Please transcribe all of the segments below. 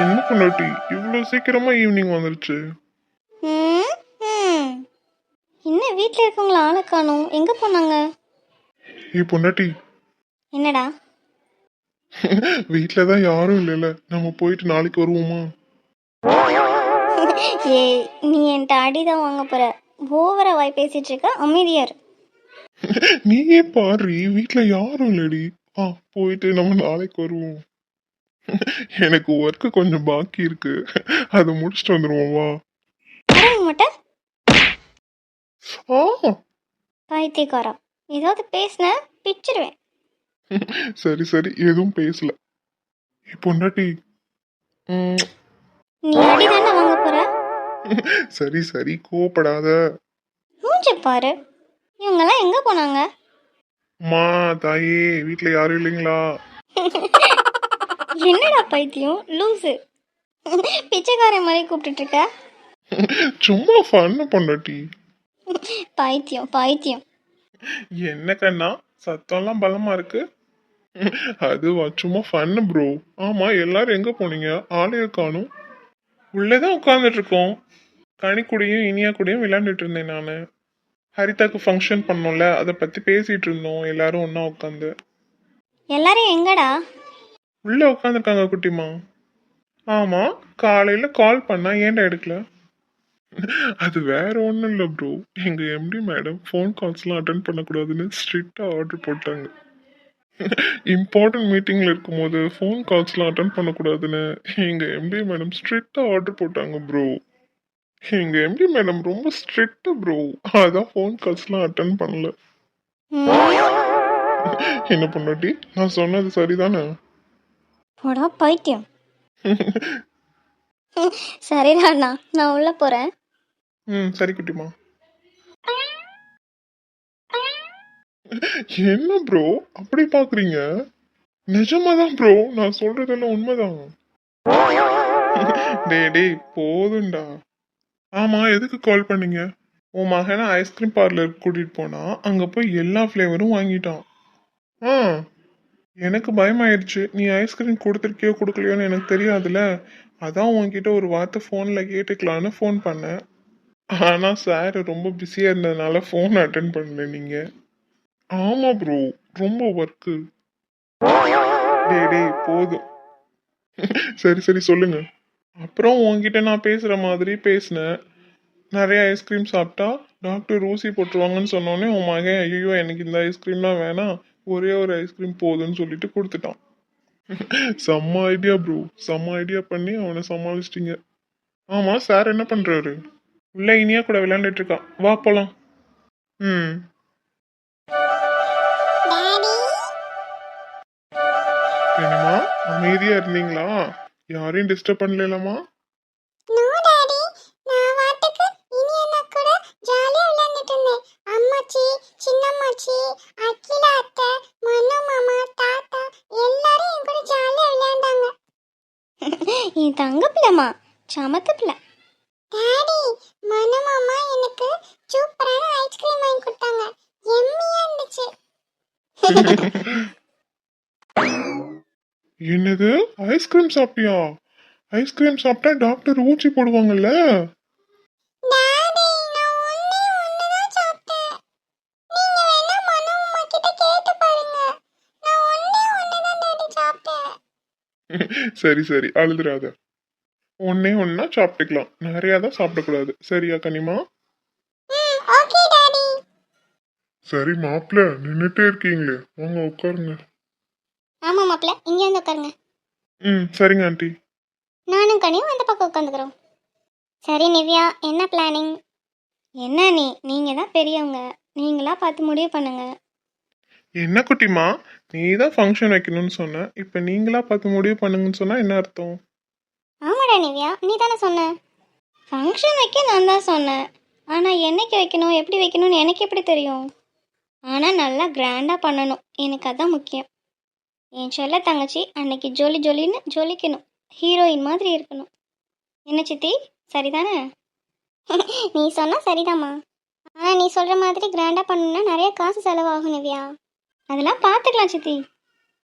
என்ன பொண்டாட்டி இவ்வளோ சீக்கிரமா ஈவினிங் வந்துருச்சு. என்ன வீட்டில் இருக்கவங்கள ஆளை காணும்? எங்கே போனாங்க? ஏ பொண்டாட்டி. என்னடா? வீட்டில் தான் யாரும் இல்லைல்ல. நம்ம போயிட்டு நாளைக்கு வருவோமா? ஏய் நீ என்கிட்ட அடி தான் வாங்க போற. ஓவரா வாய் பேசிட்டு இருக்க. அமைதியார் நீயே பாரு. வீட்டில் யாரும் இல்லடி. ஆ போயிட்டு நம்ம நாளைக்கு வருவோம். எனக்கு ஒர்க்கு கொஞ்சம் பாக்கி இருக்கு. அதை முடிச்சுட்டு வந்துருவோம் வா. மாட்டேன் ஆ. பைத்தியக்காரா ஏதாவது பேசின பிச்சிருவேன். சரி சரி. எதுவும் பேசல. ஏ பொண்டாட்டி. நீ அடி தானே வாங்க போற? சரி சரி. கோவப்படாத. மூஞ்சி பாரு. இவங்கெல்லாம் எங்கே போனாங்க? அம்மா தாயே. வீட்டில் யாரும் இல்லைங்களா? என்னடா பைத்தியம்? லூசு. பிச்சைக்காரன் மாதிரி கூப்பிட்டுட்டு இருக்க சும்மா ஃபன்னு பொண்டாட்டி. பைத்தியம் பைத்தியம். என்ன கண்ணா? சத்தம்லாம் பலமா இருக்கு. அதுவா? சும்மா ஃபன்னு ப்ரோ ஆமா எல்லாரும் எங்க போனீங்க? ஆளைய காணும். உள்ளேதான் உட்காந்துட்டு இருக்கோம் கனி கூடயும் இனியா கூடயும் விளையாண்டுட்டு இருந்தேன் நான். ஹரிதாக்கு ஃபங்க்ஷன் பண்ணோம்ல அதை பத்தி பேசிட்டு இருந்தோம் எல்லாரும் ஒண்ணா உட்காந்து. எல்லாரும் எங்கடா? உள்ளே உட்காந்துருக்காங்க குட்டிமா ஆமாம் காலையில் கால் பண்ணா ஏன்டா எடுக்கல? அது வேற ஒன்றும் இல்லை ப்ரோ எங்கள் எம்டி மேடம் ஃபோன் கால்ஸ்லாம் அட்டன் பண்ணக்கூடாதுன்னு ஸ்ட்ரிக்டாக ஆர்டர் போட்டாங்க. இம்பார்ட்டன்ட் மீட்டிங்கில் இருக்கும்போது ஃபோன் கால்ஸ்லாம் அட்டன் பண்ணக்கூடாதுன்னு எங்கள் எம்டி மேடம் ஸ்ட்ரிக்டாக ஆர்டர் போட்டாங்க ப்ரோ எங்கள் எம்டி மேடம் ரொம்ப ஸ்ட்ரிக்ட் ப்ரோ அதான் ஃபோன் கால்ஸ்லாம் அட்டன் பண்ணல. என்ன பொண்ணாட்டி நான் சொன்னது சரிதானே? போடா பைத்தியம் சரிடா அண்ணா நான் உள்ள போறேன். ம் சரி குட்டிமா. என்ன ப்ரோ அப்படி பாக்குறீங்க? நிஜமாதான் ப்ரோ நான் சொல்றதெல்லாம் உண்மைதான். டேய் டேய் போதும்டா. ஆமா எதுக்கு கால் பண்ணீங்க? உன் மகனை ஐஸ்கிரீம் பார்லருக்கு கூட்டிட்டு போனா அங்க போய் எல்லா ஃப்ளேவரும் வாங்கிட்டான். ஆ. எனக்கு பயமாயிருச்சு. நீ ஐஸ்கிரீம் கொடுத்துருக்கியோ கொடுக்கலையோன்னு எனக்கு தெரியாதுல அதான் உன்கிட்ட ஒரு வார்த்தை ஃபோனில் கேட்டுக்கலான்னு ஃபோன் பண்ணேன். ஆனால் சார் ரொம்ப பிஸியாக இருந்ததுனால ஃபோன் அட்டன் பண்ணல நீங்கள் ஆமாம் ப்ரோ ரொம்ப ஒர்க்கு டே டேய் போதும். சரி சரி சொல்லுங்க. அப்புறம் உன்கிட்ட நான் பேசுகிற மாதிரி பேசினேன். நிறைய ஐஸ்கிரீம் சாப்பிட்டா டாக்டர் ஊசி போட்டுருவாங்கன்னு சொன்னோன்னே உன் மகன் ஐயோ எனக்கு இந்த ஐஸ்கிரீம்லாம் வேணாம். ஒரே ஒரு ஐஸ்கிரீம் போதும்னு சொல்லிட்டு கொடுத்துட்டான். செம்ம ஐடியா ப்ரோ செம்ம ஐடியா பண்ணி அவனை சமாளிச்சிட்டீங்க. ஆமா சார் என்ன பண்றாரு? உள்ள இனியா கூட விளையாண்டுட்டு இருக்கான். வா போலாம். ம். என்னம்மா அமைதியா இருந்தீங்களா? யாரையும் டிஸ்டர்ப் பண்ணலாமா என் தங்க பிள்ளைமா சமத்து பிள்ளை டாடி மனு மாமா எனக்கு சூப்பரான ஐஸ்கிரீம் வாங்கி கொடுத்தாங்க. எம்மியா இருந்துச்சு. என்னது? ஐஸ்கிரீம் சாப்பிட்டியா? ஐஸ்கிரீம் சாப்பிட்டா டாக்டர் ஊசி போடுவாங்கல்ல? சரி சரி. அழுதுறாத. ஒன்னே ஒன்னா சாப்பிட்டுக்கலாம். நிறையா தான் சாப்பிடக்கூடாது. சரியா கனிமா? சரி மாப்பிள்ள நின்னுட்டே இருக்கீங்களே. வாங்க உட்காருங்க. ஆமா மாப்ள இங்க வந்து உட்காருங்க. ம் சரிங்க ஆண்டி. நானும் கனியும் அந்த பக்கம் உட்காந்துக்கிறோம். சரி நிவ்யா என்ன பிளானிங் என்ன நீ? நீங்க தான் பெரியவங்க. நீங்களா பார்த்து முடிவு பண்ணுங்க. என்ன குட்டிமா நீ தான் ஃபங்க்ஷன் வைக்கணும்னு சொன்ன. இப்போ நீங்களா பார்த்து முடிவு பண்ணுங்கன்னு சொன்னா என்ன அர்த்தம்? ஆமாடா நிவ்யா நீ தானே சொன்ன. ஃபங்க்ஷன் வைக்க நான் தான் சொன்னேன் ஆனால் என்னைக்கு வைக்கணும் எப்படி வைக்கணும்னு எனக்கு எப்படி தெரியும்? ஆனால் நல்லா கிராண்டாக பண்ணணும். எனக்கு அதான் முக்கியம். என் செல்ல தங்கச்சி அன்னைக்கு ஜொலி ஜொலின்னு ஜொலிக்கணும். ஹீரோயின் மாதிரி இருக்கணும். என்ன சித்தி? சரிதானே? நீ சொன்னால் சரிதாம்மா. ஆனால் நீ சொல்கிற மாதிரி கிராண்டாக பண்ணணும்னா நிறைய காசு செலவாகும் நிவ்யா. அதெல்லாம் பார்த்துக்கலாம் சித்தி.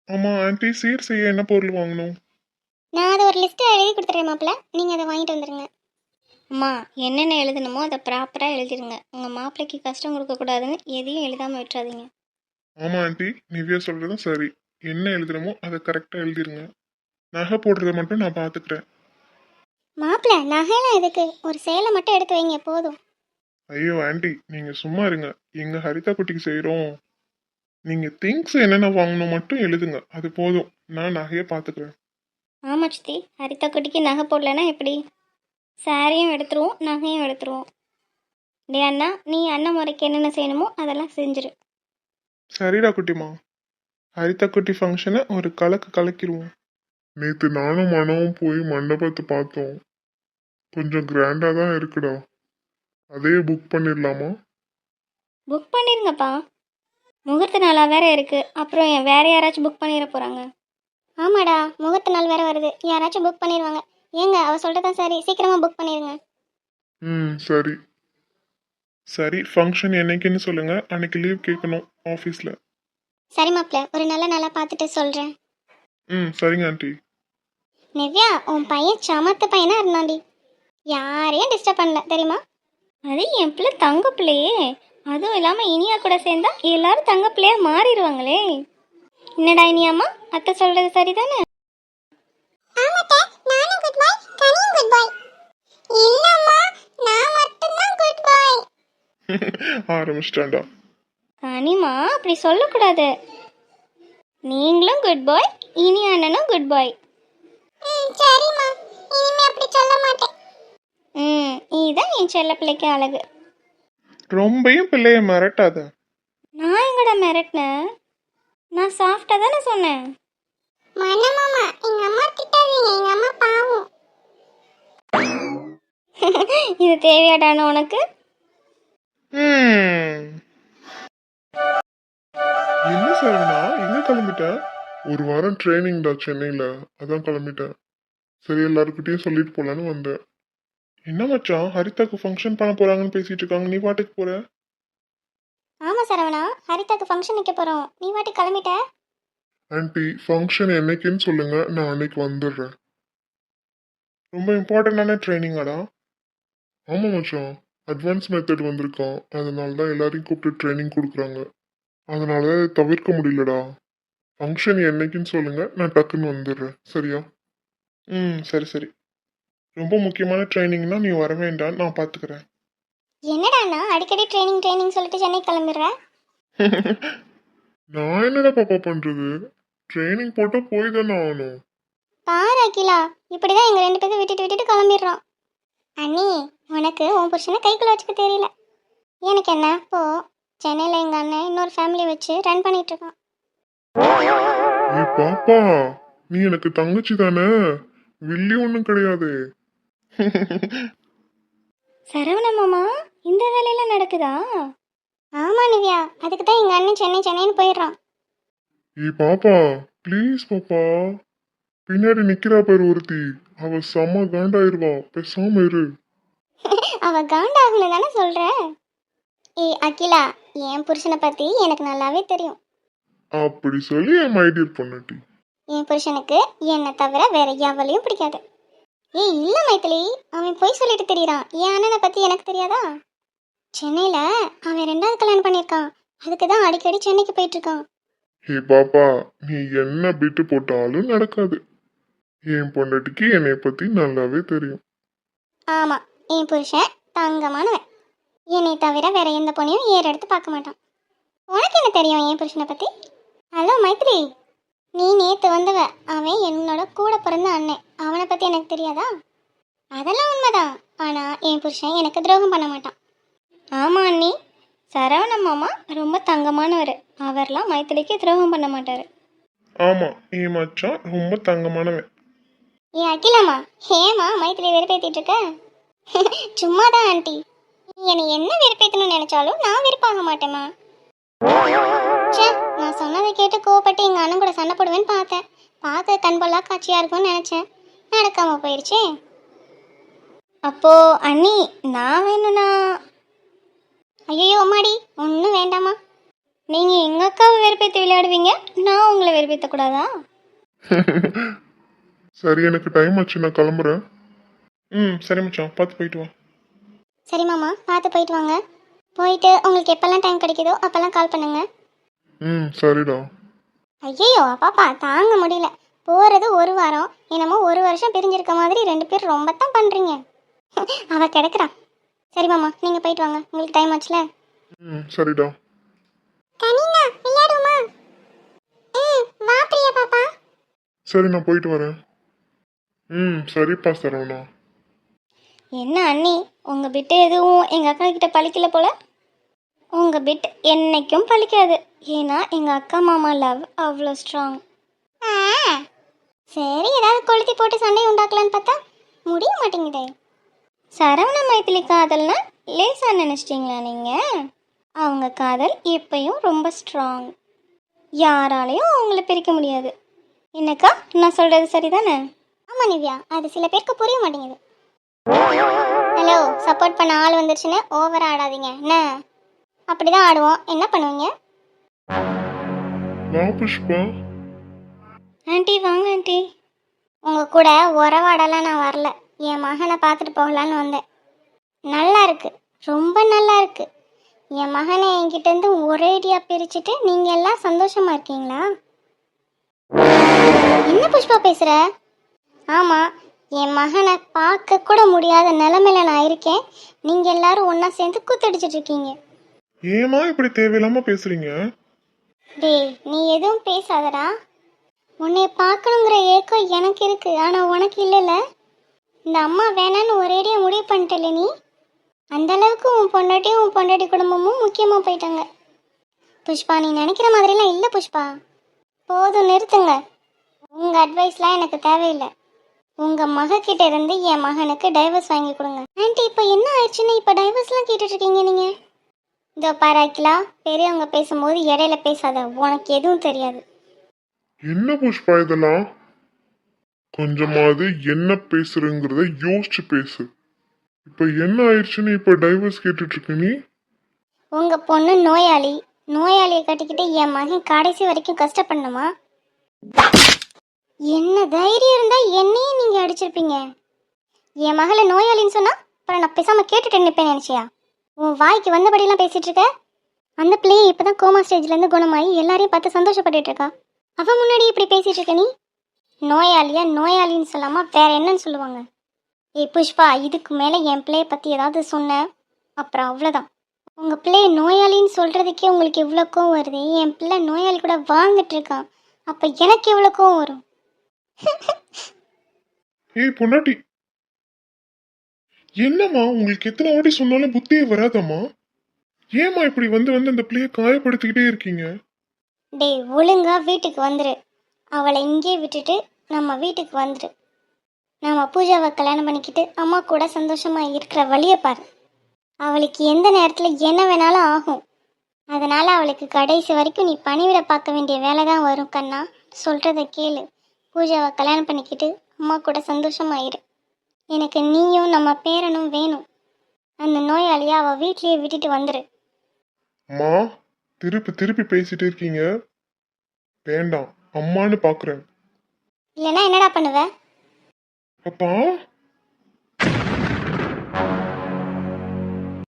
ஆமா ஆன்ட்டி சீர் செய்ய என்ன பொருள் வாங்கணும்? நான் அதை ஒரு லிஸ்ட்டு எழுதி கொடுத்துட்றேன் மாப்பிள்ள. நீங்கள் அதை வாங்கிட்டு வந்துடுங்க அம்மா என்னென்ன எழுதணுமோ அதை ப்ராப்பராக எழுதிருங்க. உங்கள் மாப்பிள்ளைக்கு கஷ்டம் கொடுக்கக்கூடாதுன்னு எதையும் எழுதாமல் விட்டுறாதீங்க. ஆமா ஆன்ட்டி நிவ்யா சொல்றதும் சரி. என்ன எழுதுறமோ அதை கரெக்டா எழுதிருங்க. நகை போடுறத மட்டும் நான் பாத்துக்கிறேன். மாப்பிள்ள நகைலாம் எதுக்கு? ஒரு சேலை மட்டும் எடுத்து வைங்க போதும். ஐயோ ஆன்ட்டி நீங்க சும்மா இருங்க. எங்க ஹரிதா குட்டிக்கு செய்றோம். நீங்க திங்ஸ் என்னென்ன வாங்கணும் மட்டும் எழுதுங்க. அது போதும். நான் நகையை பாத்துக்கிறேன் ஆமா சித்தி. ஹரிதா குட்டிக்கு நகை போடலன்னா எப்படி? சாரியும் எடுத்துருவோம் நகையும் எடுத்துருவோம். டே அண்ணா நீ அண்ணன் முறைக்கு என்னென்ன செய்யணுமோ அதெல்லாம் செஞ்சிரு. சரிடா குட்டிமா. ஹரிதா குட்டி ஃபங்க்ஷனை ஒரு கலக்கு கலக்கிடுவோம் நேத்து நானும் மனவும் போய் மண்டபத்தை பார்த்தோம். கொஞ்சம் கிராண்டா தான் இருக்குடா. அதே புக் பண்ணிடலாமா? புக் பண்ணிருங்கப்பா. முகூர்த்த நாளாக வேற இருக்கு. அப்புறம் ஏன் வேற யாராச்சும் புக் பண்ணிட போறாங்க. ஆமாடா முகூர்த்த நாள் வேற வருது. யாராச்சும் புக் பண்ணிடுவாங்க ஏங்க அவ சொல்றதா சரி. சீக்கிரமா புக் பண்ணிருங்க. ம் சரி. சரி ஃபங்க்ஷன் என்னைக்குன்னு சொல்லுங்க. அன்னைக்கு லீவ் கேட்கணும் ஆஃபீஸில் சரி மாப்பிள்ள ஒரு நல்ல நாளா பார்த்துட்டு சொல்றேன். ம் சரிங்க ஆண்டி நிவ்யா உன் பையன் சமத்து பையனா இருந்தாண்டி யாரையும் டிஸ்டர்ப் பண்ணல தெரியுமா? அது என் பிள்ளை தங்க பிள்ளையே. அதுவும் இல்லாம இனியா கூட சேர்ந்தா எல்லாரும் தங்க பிள்ளையா மாறிடுவாங்களே. என்னடா இனியாமா அத்தை சொல்றது சரிதானே? ஆரம்பிச்சிட்டாண்டா கனிமா அப்படி சொல்லக்கூடாது. நீங்களும் குட் பாய் இனி அண்ணனும் குட் பாய் சரிம்மா. இனிமே அப்படி சொல்ல மாட்டேன். ம் இதுதான் என் செல்ல பிள்ளைக்கு அழகு. ரொம்பையும் பிள்ளைய மிரட்டாத. நான் எங்கடா மிரட்டினேன் நான் சாஃப்டா தானே சொன்னேன். மனமாமா எங்க அம்மா திட்டாதீங்க எங்க அம்மா பாவம். இது தேவையாடான உனக்கு? ம். என்ன சரவணா எங்க கிளம்பிட்ட? ஒரு வாரம் ட்ரைனிங்டா சென்னையில் அதான் கிளம்பிட்டேன் சரி எல்லாருக்கிட்டையும் சொல்லிட்டு போலான்னு வந்தேன். என்ன மச்சான்? ஹரிதாக்கு ஃபங்க்ஷன் பண்ண போறாங்கன்னு பேசிட்டு இருக்காங்க. நீ பாட்டுக்கு போற? ஆமா சரவணா. ஹரிதாக்கு ஃபங்க்ஷன் வைக்க போறோம். நீ வாட்டி கிளம்பிட்ட? ஆன்ட்டி ஃபங்க்ஷன் என்னைக்குன்னு சொல்லுங்க. நான் அன்னைக்கு வந்துடுறேன். ரொம்ப இம்பார்ட்டண்டான ட்ரைனிங்காடா ஆமாம் மச்சான். அட்வான்ஸ் மெத்தட் வந்திருக்கான். அதனால தான் எல்லாரையும் கூப்பிட்டு ட்ரைனிங் கொடுக்குறாங்க. அதனால தவிர்க்க முடியலடா. ஃபங்க்ஷன் என்னைக்குன்னு சொல்லுங்க. நான் டக்குன்னு வந்துடுறேன். சரியா? ம் சரி சரி. ரொம்ப முக்கியமான ட்ரைனிங்னா நீ வர வேண்டாம் நான் பாத்துக்கிறேன். என்னடாண்ணா அடிக்கடி ட்ரைனிங் ட்ரைனிங் சொல்லிட்டு சென்னை கிளம்பிடுற? நான் என்னடா பாப்பா பண்றது? ட்ரைனிங் போட்டா போய் தானே ஆகணும். பாரு அகிலா இப்படிதான் எங்க ரெண்டு பேரும் விட்டுட்டு விட்டுட்டு கிளம்பிடுறோம். அண்ணி உனக்கு உன் புருஷனை கைக்குள்ள வச்சுக்க தெரியல. எனக்கு என்ன? போ. சென்னையில் எங்கள் அண்ணன் இன்னொரு ஃபேமிலி வச்சு ரன் பண்ணிட்டு இருக்கான். ஏய் பாப்பா நீ எனக்கு தங்கச்சி தானே? வில்லி ஒன்றும் கிடையாது. சரவண மாமா இந்த வேலையெல்லாம் நடக்குதா? ஆமா நிவ்யா. அதுக்கு தான் எங்கள் அண்ணன் சென்னை சென்னைன்னு போயிடுறான். ஏய் பாப்பா. ப்ளீஸ் பாப்பா. பின்னாடி நிக்கிறா பேர் ஒருத்தி. அவ செம்ம காண்டாயிருவா. பேசாம இரு. அவ காண்டாகணும் தானே சொல்ற? ஏய் அகிலா என் புருஷனை பத்தி எனக்கு நல்லாவே தெரியும். அப்படி சொல்லி என் மைடியர் பொண்ணாட்டி என் புருஷனுக்கு என்னை தவிர வேற எவளையும் பிடிக்காது. ஏய் இல்ல மைத்திலி. அவன் போய் சொல்லிட்டு தெரியறான். என் அண்ணனை பத்தி எனக்கு தெரியாதா? சென்னையில அவன் ரெண்டாவது கல்யாணம் பண்ணியிருக்கான். அதுக்கு தான் அடிக்கடி சென்னைக்கு போயிட்டு இருக்கான் ஏ பாப்பா நீ என்ன பிட்டு போட்டாலும் நடக்காது. என் பொண்டாட்டிக்கு என்னை பத்தி நல்லாவே தெரியும். ஆமா என் புருஷன் தங்கமானவன். என்னை தவிர வேற எந்த பொண்ணையும் ஏற எடுத்து பார்க்க மாட்டான். உனக்கு என்ன தெரியும் என் புருஷனை பத்தி? ஹலோ மைத்ரி நீ நேத்து வந்தவ அவன் என்னோட கூட பிறந்த அண்ணன். அவனை பத்தி எனக்கு தெரியாதா? அதெல்லாம் உண்மைதான். ஆனா என் புருஷன் எனக்கு துரோகம் பண்ண மாட்டான். ஆமா அண்ணி. சரவண மாமா ரொம்ப தங்கமானவர். அவர்லாம் மைத்திரிக்கு துரோகம் பண்ண மாட்டாரு. ஆமா என் மச்சான் ரொம்ப தங்கமானவன். ஏ அகிலாமா ஏமா மைத்திரி வெறுப்பேத்திட்டு இருக்க? சும்மாதான் ஆண்டி. நீ என்னை என்ன வெறுப்பேத்தணும்னு நினைச்சாலும் நான் வெறுப்பாக மாட்டேம்மா. ச்சே. நான் சொன்னதை கேட்டு கோவப்பட்டு எங்க அண்ணன் கூட சண்டை போடுவேன்னு பார்த்தேன். பார்க்க கண்பொல்லா காட்சியா இருக்கும்னு நினைச்சேன். நடக்காம போயிருச்சே. அப்போ அண்ணி நான் வேணும்னா? ஐயோ அம்மாடி ஒன்றும் வேண்டாமா நீங்கள் எங்கள் அக்காவை வெறுப்பேற்றி விளையாடுவீங்க? நான் உங்களை வெறுப்பேற்றக்கூடாதா சரி எனக்கு டைம் ஆச்சு நான் கிளம்புறேன். ம் சரி மச்சான் பார்த்து போயிட்டு வா. சரி மாமா பார்த்து போயிட்டு வாங்க. போயிட்டு உங்களுக்கு எப்போல்லாம் டைம் கிடைக்குதோ அப்போல்லாம் கால் பண்ணுங்க. ம் சரிடா. ஐயோ பாப்பா தாங்க முடியல. போகிறது ஒரு வாரம் என்னமோ ஒரு வருஷம் பிரிஞ்சிருக்க மாதிரி ரெண்டு பேரும் ரொம்ப தான் பண்ணுறீங்க அவ கிடக்குறான். சரி மாமா நீங்கள் போயிட்டு வாங்க. உங்களுக்கு டைம் ஆச்சுல? ம் சரிடா. கனினா விளையாடுமா ம் வா பிரியா பாப்பா. சரி நான் போயிட்டு வரேன். ம் சரிப்பா சரவணா. என்ன அண்ணி உங்கள் பிட்டு எதுவும் எங்கள் அக்கா கிட்ட பழிக்கல போல? உங்கள் பிட் என்னைக்கும் பழிக்காது. ஏன்னா எங்கள் அக்கா மாமா லவ் அவ்வளோ ஸ்ட்ராங் சரி ஏதாவது கொளுத்தி போட்டு சண்டை உண்டாக்கலான்னு பார்த்தா முடிய மாட்டேங்குதே. சரவண மைத்திலி காதல்னா லேசாக நினச்சிட்டிங்களா நீங்கள் அவங்க காதல் எப்பயும் ரொம்ப ஸ்ட்ராங் யாராலையும் அவங்கள பிரிக்க முடியாது. என்னக்கா நான் சொல்கிறது சரிதானே? ஆமாம் நிவ்யா அது சில பேருக்கு புரிய மாட்டேங்குது. ஹலோ சப்போர்ட் பண்ண ஆள் வந்துருச்சுன்னு ஓவர் ஆடாதீங்க. என்ன? அப்படிதான் ஆடுவோம். என்ன பண்ணுவீங்க? ஆண்டி வாங்க ஆண்டி. உங்க கூட உறவாடலாம் நான் வரல. என் மகனை பார்த்துட்டு போகலான்னு வந்தேன். நல்லா இருக்கு. ரொம்ப நல்லா இருக்கு. என் மகனை என்கிட்ட இருந்து ஒரேடியா பிரிச்சுட்டு நீங்க எல்லாம் சந்தோஷமா இருக்கீங்களா? என்ன புஷ்பா பேசுற? ஆமா என் மகனை பார்க்க கூட முடியாத நிலைமையில நான் இருக்கேன். நீங்க எல்லாரும் ஒண்ணா சேர்ந்து கூத்தடிச்சிட்டு இருக்கீங்க. ஏமா இப்படி தேவையில்லாம பேசுறீங்க? டேய் நீ எதுவும் பேசாதடா. உன்னை பார்க்கணுங்கிற ஏக்கம் எனக்கு இருக்கு ஆனா உனக்கு இல்லைல்ல. இந்த அம்மா வேணான்னு ஒரேடியா முடிவு பண்ணிட்டல நீ? அந்த அளவுக்கு உன் பொண்டாட்டியும் உன் பொண்டாட்டி குடும்பமும் முக்கியமா போயிட்டாங்க. புஷ்பா நீ நினைக்கிற மாதிரிலாம் இல்லை புஷ்பா. போதும் நிறுத்துங்க. உங்க அட்வைஸ்லாம் எனக்கு தேவையில்லை. உங்க மகக்கிட்ட இருந்து என் மகனுக்கு டைவர்ஸ் வாங்கி கொடுங்க. ஆன்ட்டி இப்போ என்ன ஆயிடுச்சுன்னு இப்போ டைவர்ஸ்லாம் கேட்டுட்டு இருக்கீங்க நீங்கள் இதோ பாரு அகிலா பெரியவங்க பேசும்போது இடையில பேசாத உனக்கு எதுவும் தெரியாது. என்ன புஷ்பா இதெல்லாம்? கொஞ்சமாவது என்ன பேசுறங்கிறத யோசிச்சு பேசு. இப்ப என்ன ஆயிடுச்சுன்னு இப்ப டைவர்ஸ் கேட்டுட்டு இருக்க நீ? உங்க பொண்ணு நோயாளி. நோயாளியை கட்டிக்கிட்டு என் மகன் கடைசி வரைக்கும் கஷ்டப்படணுமா? என்ன தைரியம் இருந்தா என்னையும் நீங்க அடிச்சிருப்பீங்க? என் மகளை நோயாளின்னு சொன்னா அப்புறம் நான் பேசாம கேட்டுட்டு நிற்பேன் நினைச்சியா? உன் வாய்க்கு வந்தபடியெல்லாம் பேசிட்டு இருக்க அந்த பிள்ளையை இப்பதான் கோமா ஸ்டேஜ்ல இருந்து குணமாயி எல்லாரையும் பார்த்து சந்தோஷப்பட்டுட்டு இருக்கா அவன் முன்னாடி இப்படி பேசிட்டு இருக்க நீ? நோயாளியா? நோயாளின்னு சொல்லாம வேற என்னன்னு சொல்லுவாங்க. ஏய் புஷ்பா இதுக்கு மேல என் பிள்ளைய பத்தி ஏதாவது சொன்ன? அப்புறம் அவ்வளோதான் உங்க பிள்ளைய நோயாளின்னு சொல்றதுக்கே உங்களுக்கு எவ்வளோ கோவம் வருது? என் பிள்ளை நோயாளி கூட வாங்கிட்டு இருக்கான் அப்ப எனக்கு எவ்வளோ கோவம் வரும்? ஏய் பொண்டாட்டி என்னம்மா உங்களுக்கு எத்தனை வாட்டி சொன்னாலும் புத்தியே வராதம்மா? ஏம்மா இப்படி வந்து வந்து அந்த பிள்ளைய காயப்படுத்திக்கிட்டே இருக்கீங்க? டேய் ஒழுங்கா வீட்டுக்கு வந்துரு. அவளை இங்கே விட்டுட்டு நம்ம வீட்டுக்கு வந்துரு. நம்ம பூஜாவை கல்யாணம் பண்ணிக்கிட்டு அம்மா கூட சந்தோஷமா இருக்கிற வழியை பாரு. அவளுக்கு எந்த நேரத்தில் என்ன வேணாலும் ஆகும். அதனால அவளுக்கு கடைசி வரைக்கும் நீ பணிவிட பார்க்க வேண்டிய வேலை தான் வரும் கண்ணா. சொல்கிறத கேளு. பூஜாவை கல்யாணம் பண்ணிக்கிட்டு அம்மா கூட சந்தோஷமாயிரு எனக்கு நீயும் நம்ம பேரனும் வேணும். அந்த நோயாளியை அவள் வீட்லயே விட்டுட்டு வந்துரு. அம்மா திருப்பி திருப்பி பேசிட்டு இருக்கீங்க. வேண்டாம் அம்மான்னு பாக்குறேன். இல்லைன்னா என்னடா பண்ணுவ? அப்பா